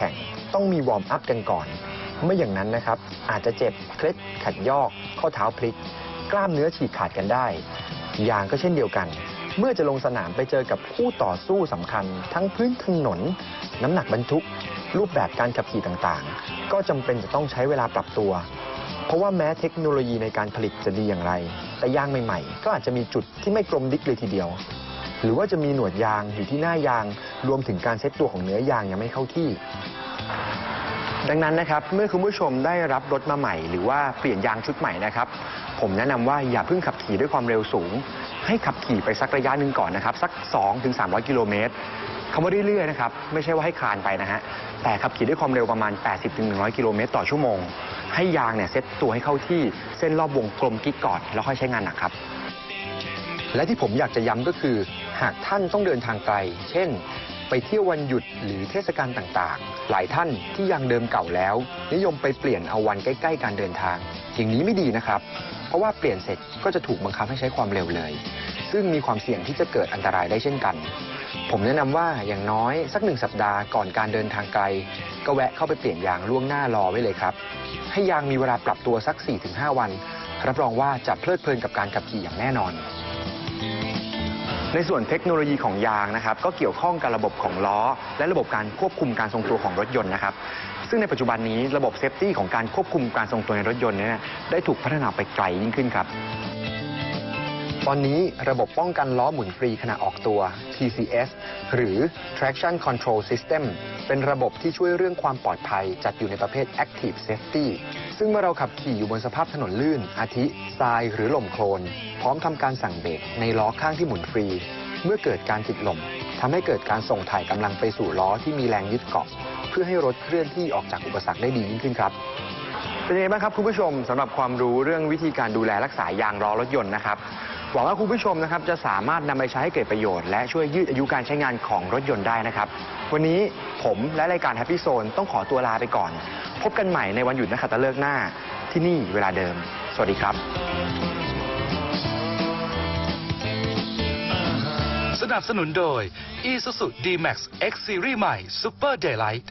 แข่งต้องมีวอร์มอัพกันก่อน ไม่อย่างนั้นนะครับ อาจจะเจ็บเคล็ดขัดยอก ข้อเท้าพลิก กล้ามเนื้อฉีกขาดกันได้ย่างก็เช่นเดียวกัน เมื่อจะลงสนามไปเจอกับคู่ต่อสู้สำคัญ ทั้งพื้นถนน น้ำหนักบรรทุก รูปแบบการขับขี่ต่างๆ ก็จำเป็นจะต้องใช้เวลาปรับตัว เพราะว่าแม้เทคโนโลยีในการผลิตจะดีอย่างไร แต่ย่างใหม่ๆ ก็อาจจะมีจุดที่ไม่กลมดิกเลยทีเดียว หรือว่าจะมีหนวดยางอยู่ที่หน้ายาง รวมถึงการเซ็ตตัวของเนื้อยางยังไม่เข้าที่ ดังนั้นนะครับ เมื่อคุณผู้ชมได้รับรถมาใหม่ หรือว่าเปลี่ยนยางชุดใหม่นะครับ ผมแนะนำว่าอย่าเพิ่งขับขี่ด้วยความเร็วสูง ให้ขับขี่ไปสักระยะหนึ่งก่อนนะครับ สัก 2-300 กิโลเมตรคำว่าเรื่อยๆนะครับไม่ใช่ว่าให้คลานไปนะฮะแต่ขับขี่ด้วยความเร็วประมาณ 80-100 กิโลเมตรต่อชั่วโมง ให้ยางเนี่ยเซ็ตตัวให้เข้าที่เส้นรอบวงกลมกิ๊กก่อนแล้วค่อยใช้งานหนักครับ และที่ผมอยากจะย้ำก็คือ หากท่านต้องเดินทางไกล เช่น ไปเที่ยววันหยุดหรือเทศกาลต่างๆ หลายท่านที่ยังเดิมเก่าแล้ว นิยมไปเปลี่ยนเอาวันใกล้ ๆ การเดินทาง อย่างนี้ไม่ดีนะครับ เพราะว่าเปลี่ยนเสร็จก็จะถูกบังคับให้ใช้ความเร็วเลย ซึ่งมีความเสี่ยงที่จะเกิดอันตรายได้เช่นกัน ผมแนะนำว่าอย่างน้อยสักหนึ่งสัปดาห์ก่อนการเดินทางไกล ก็แวะเข้าไปเปลี่ยนยางล่วงหน้ารอไว้เลยครับ ให้ยางมีเวลาปรับตัวสัก 4-5 วันรับรองว่าจะเพลิดเพลินกับการขับขี่อย่างแน่นอน ในส่วนเทคโนโลยีของยางนะครับก็เกี่ยวข้องกับระบบของล้อ และระบบการควบคุมการทรงตัวของรถยนต์นะครับซึ่งในปัจจุบันนี้ระบบเซฟตี้ของการควบคุมการทรงตัวในรถยนต์เนี่ยได้ถูกพัฒนาไปไกลยิ่งขึ้นครับ ตอนนี้ระบบป้องกันล้อหมุนฟรีขณะออกตัว TCS หรือ Traction Control System เป็นระบบที่ช่วยเรื่องความปลอดภัย จัดอยู่ในประเภท Active Safety ซึ่งเมื่อเราขับขี่อยู่บนสภาพถนนลื่น อาทิทรายหรือหล่มโคลน พร้อมทำการสั่งเบรกในล้อข้างที่หมุนฟรี เมื่อเกิดการติดลมทำให้เกิดการส่งถ่ายกำลังไปสู่ล้อที่มีแรงยึดเกาะ เพื่อให้รถเคลื่อนที่ออกจากอุปสรรคได้ดียิ่งขึ้นครับเป็นยังไงบ้างครับคุณผู้ชมสำหรับความรู้เรื่องวิธีการดูแลรักษายางล้อรถยนต์นะครับ หวังว่าคุณผู้ชมนะครับจะสามารถนำไปใช้ให้เกิดประโยชน์และช่วยยืดอายุการใช้งานของรถยนต์ได้นะครับ วันนี้ผมและรายการ Happy Zone ต้องขอตัวลาไปก่อน พบกันใหม่ในวันหยุดนักขัตฤกษ์หน้าที่นี่เวลาเดิม สวัสดีครับ สนับสนุนโดย Isuzu D-Max X Series ใหม่ Super Daylight